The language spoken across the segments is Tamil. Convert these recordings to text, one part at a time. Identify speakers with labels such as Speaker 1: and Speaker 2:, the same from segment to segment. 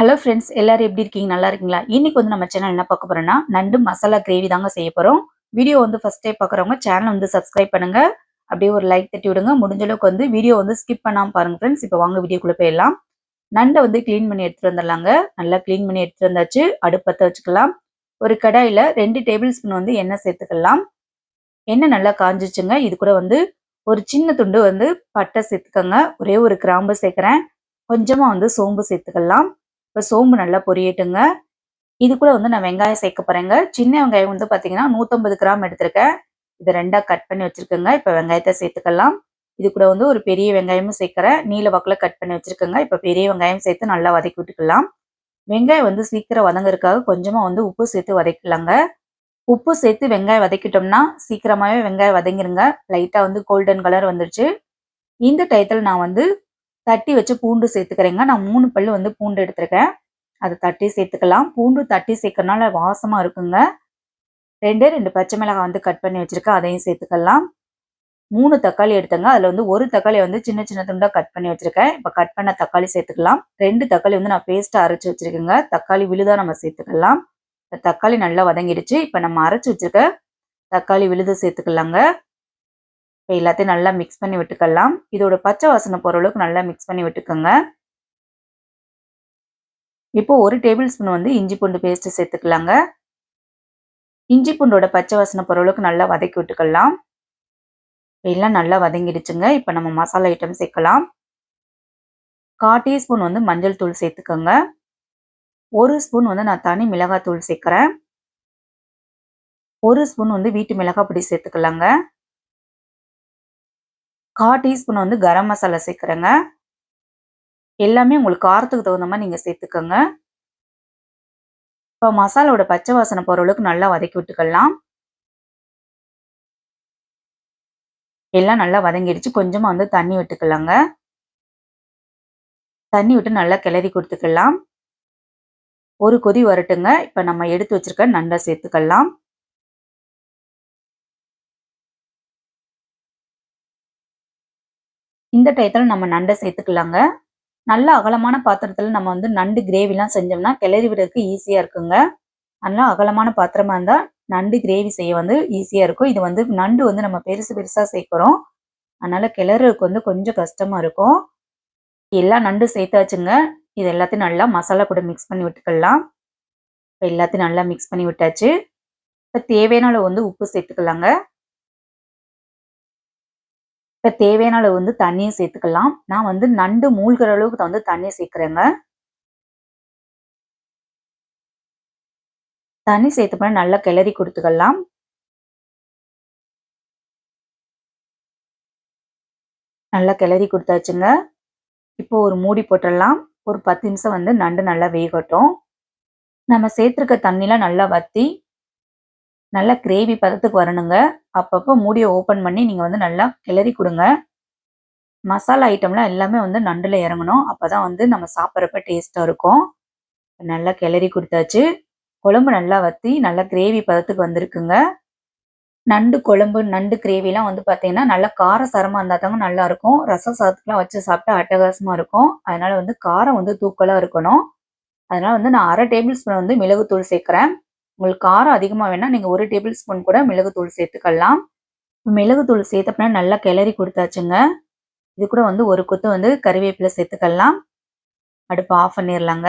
Speaker 1: ஹலோ ஃப்ரெண்ட்ஸ் எல்லாரும் எப்படி இருக்கீங்க நல்லா இருக்கீங்களா இன்னைக்கு வந்து நம்ம சேனல் என்ன பார்க்க போறோம்னா நண்டு மசாலா கிரேவி தாங்க செய்ய போறோம் வீடியோ வந்து ஃபர்ஸ்ட் டைம் பார்க்குறவங்க சேனல் வந்து சப்ஸ்கிரைப் பண்ணுங்க அப்படியே ஒரு லைக் தட்டி விடுங்க முடிஞ்ச அளவுக்கு வந்து வீடியோ வந்து ஸ்கிப் பண்ணாம பாருங்க ஃப்ரெண்ட்ஸ் இப்போ வாங்க வீடியோக்குள்ளே போயிடலாம் நண்டை வந்து க்ளீன் பண்ணி எடுத்துட்டு வந்துடலாங்க நல்லா க்ளீன் பண்ணி எடுத்துட்டு வந்தாச்சு அடுப்பத்தை வச்சுக்கலாம் ஒரு கடாயில் ரெண்டு டேபிள் ஸ்பூன் வந்து எண்ணெய் சேர்த்துக்கலாம் எண்ணெய் நல்லா காஞ்சிச்சுங்க இது கூட வந்து ஒரு சின்ன துண்டு வந்து பட்டை சேர்த்துக்கோங்க ஒரே ஒரு கிராம்பு சேர்க்குறேன் கொஞ்சமாக வந்து சோம்பு சேர்த்துக்கலாம் இப்போ சோம்பு நல்லா பொரியட்டுங்க இது கூட வந்து நான் வெங்காயம் சேர்க்க போகிறேங்க சின்ன வெங்காயம் வந்து பார்த்தீங்கன்னா நூற்றம்பது கிராம் எடுத்திருக்கேன் இதை ரெண்டாக கட் பண்ணி வச்சுருக்கேங்க இப்போ வெங்காயத்தை சேர்த்துக்கலாம் இது கூட வந்து ஒரு பெரிய வெங்காயமும் சேர்க்குறேன் நீல வாக்கில் கட் பண்ணி வச்சுருக்கேங்க இப்போ பெரிய வெங்காயம் சேர்த்து நல்லா வதக்கி விட்டுக்கலாம் வெங்காயம் வந்து சீக்கிரம் வதங்குறதுக்காக கொஞ்சமாக வந்து உப்பு சேர்த்து வதக்கலாங்க உப்பு சேர்த்து வெங்காயம் வதக்கிட்டோம்னா சீக்கிரமாகவே வெங்காயம் வதங்கிருங்க லைட்டாக வந்து கோல்டன் கலர் வந்துடுச்சு இந்த டயத்தில் நான் வந்து தட்டி வச்சு பூண்டு சேர்த்துக்கிறேங்க நான் மூணு பல்லு வந்து பூண்டு எடுத்திருக்கேன் அதை தட்டி சேர்த்துக்கலாம் பூண்டு தட்டி சேர்க்கறதுனால வாசமாக இருக்குங்க ரெண்டு ரெண்டு பச்சை மிளகாய் வந்து கட் பண்ணி வச்சுருக்கேன் அதையும் சேர்த்துக்கலாம் மூணு தக்காளி எடுத்தங்க அதில் வந்து ஒரு தக்காளி வந்து சின்ன சின்ன துண்டாக கட் பண்ணி வச்சுருக்கேன் இப்போ கட் பண்ண தக்காளி சேர்த்துக்கலாம் ரெண்டு தக்காளி வந்து நான் பேஸ்ட்டாக அரைச்சி வச்சுருக்கேங்க தக்காளி விழுதாக நம்ம சேர்த்துக்கலாம் தக்காளி நல்லா வதங்கிடுச்சு இப்போ நம்ம அரைச்சி வச்சுருக்க தக்காளி விழுத சேர்த்துக்கலாங்க இப்போ எல்லாத்தையும் நல்லா மிக்ஸ் பண்ணி விட்டுக்கலாம் இதோட பச்சை வாசனை போகிற அளவுக்கு நல்லா மிக்ஸ் பண்ணி விட்டுக்கோங்க இப்போ ஒரு டேபிள் ஸ்பூன் வந்து இஞ்சி பூண்டு பேஸ்ட்டு சேர்த்துக்கலாங்க இஞ்சி பூண்டோட பச்சை வாசனை போகிற அளவுக்கு நல்லா வதக்கி விட்டுக்கலாம் எல்லாம் நல்லா வதங்கிடுச்சுங்க இப்போ நம்ம மசாலா ஐட்டம் சேர்க்கலாம் கா டீஸ்பூன் வந்து மஞ்சள் தூள் சேர்த்துக்கோங்க ஒரு ஸ்பூன் வந்து நான் தனி மிளகாய் தூள் சேர்க்குறேன் ஒரு ஸ்பூன் வந்து வீட்டு மிளகாய் பொடி சேர்த்துக்கலாங்க கா டீஸ்பூன் வந்து கரம் மசாலா சேர்க்குறேங்க எல்லாமே உங்களுக்கு காரத்துக்கு தகுந்த மாதிரி நீங்கள் சேர்த்துக்கோங்க இப்போ மசாலாவோட பச்சை வாசனை பொருளுக்கு அளவுக்கு நல்லா வதக்கி விட்டுக்கலாம் எல்லாம் நல்லா வதங்கிடுச்சு கொஞ்சமாக வந்து தண்ணி விட்டுக்கலாங்க தண்ணி விட்டு நல்லா கிளறி கொடுத்துக்கலாம் ஒரு கொதி வரட்டுங்க இப்போ நம்ம எடுத்து வச்சிருக்க நண்டை சேர்த்துக்கலாம் இந்த டயத்தில் நம்ம நண்டை சேர்த்துக்கலாங்க நல்ல அகலமான பாத்திரத்தில் நம்ம வந்து நண்டு கிரேவிலாம் செஞ்சோம்னா கிளறி விடுறதுக்கு ஈஸியாக இருக்குங்க நல்லா அகலமான பாத்திரமா இருந்தால் நண்டு கிரேவி செய்ய வந்து ஈஸியாக இருக்கும் இது வந்து நண்டு வந்து நம்ம பெருசு பெருசாக சேர்க்குறோம் அதனால் கிளறுக்கு வந்து கொஞ்சம் கஷ்டமாக இருக்கும் எல்லாம் நண்டு சேர்த்தாச்சுங்க இது எல்லாத்தையும் நல்லா மசாலா கூட மிக்ஸ் பண்ணி விட்டுக்கலாம் இப்போ எல்லாத்தையும் நல்லா மிக்ஸ் பண்ணி விட்டாச்சு இப்போ தேவையான அளவு வந்து உப்பு சேர்த்துக்கலாங்க இப்போ தேவையான அளவு வந்து தண்ணியை சேர்த்துக்கலாம் நான் வந்து நண்டு மூழ்கிற அளவுக்கு வந்து தண்ணியை சேர்க்குறேங்க தண்ணி சேர்த்து நல்லா கிளறி கொடுத்துக்கலாம் நல்லா கிளறி கொடுத்தாச்சுங்க இப்போ ஒரு மூடி போட்டுடலாம் ஒரு பத்து நிமிஷம் வந்து நண்டு நல்லா வேகட்டும் நம்ம சேர்த்துருக்க தண்ணிலாம் நல்லா வற்றி நல்லா கிரேவி பதத்துக்கு வரணுங்க அப்பப்போ மூடியை ஓப்பன் பண்ணி நீங்கள் வந்து நல்லா கிளறி கொடுங்க மசாலா ஐட்டம்லாம் எல்லாமே வந்து நண்டில் இறங்கணும் அப்போ தான் வந்து நம்ம சாப்பிட்றப்ப டேஸ்ட்டாக இருக்கும் நல்லா கிளறி கொடுத்தாச்சு குழம்பு நல்லா வற்றி நல்லா கிரேவி பதத்துக்கு வந்திருக்குங்க நண்டு குழம்பு நண்டு கிரேவிலாம் வந்து பார்த்தீங்கன்னா நல்லா சரமாக இருந்தால் தாங்க நல்லாயிருக்கும் ரசம் சாதத்துக்குலாம் வச்சு சாப்பிட்டா அட்டகாசமாக இருக்கும் அதனால் வந்து காரம் வந்து தூக்கலாக இருக்கணும் அதனால் வந்து நான் அரை டேபிள் ஸ்பூன் வந்து மிளகுத்தூள் சேர்க்குறேன் உங்களுக்கு காரம் அதிகமாக வேணால் நீங்கள் ஒரு டேபிள் ஸ்பூன் கூட மிளகுத்தூள் சேர்த்துக்கலாம் மிளகுத்தூள் சேர்த்தப்பனா நல்லா கிளறி கொடுத்தாச்சுங்க இது கூட வந்து ஒரு கொத்து வந்து கறிவேப்பிலை சேர்த்துக்கலாம் அடுப்பு ஆஃப் பண்ணிடலாங்க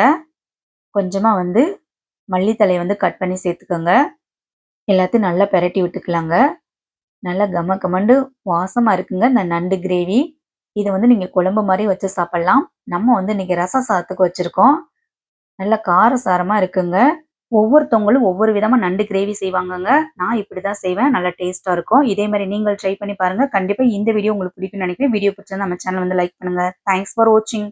Speaker 1: கொஞ்சமாக வந்து மல்லித்தலை வந்து கட் பண்ணி சேர்த்துக்கோங்க எல்லாத்தையும் நல்லா பெரட்டி விட்டுக்கலாங்க நல்லா கம கமண்டு வாசமாக இருக்குங்க இந்த நண்டு கிரேவி இதை வந்து நீங்கள் குழம்பு மாதிரி வச்சு சாப்பிட்லாம் நம்ம வந்து இன்றைக்கி ரசம் சாதத்துக்கு வச்சுருக்கோம் நல்லா காரசாரமாக இருக்குங்க ஒவ்வொருத்தவங்களும் ஒவ்வொரு விதமாக நண்டு கிரேவி செய்வாங்கங்க நான் இப்படி தான் செய்வேன் நல்லா டேஸ்ட்டாக இருக்கும் இதே மாதிரி நீங்கள் ட்ரை பண்ணி பாருங்க கண்டிப்பாக இந்த வீடியோ உங்களுக்கு பிடிக்கும் நினைக்கிறேன் வீடியோ பிடிச்சிருந்தா நம்ம சேனல் வந்து லைக் பண்ணுங்க தேங்க்ஸ் ஃபார் வாட்சிங்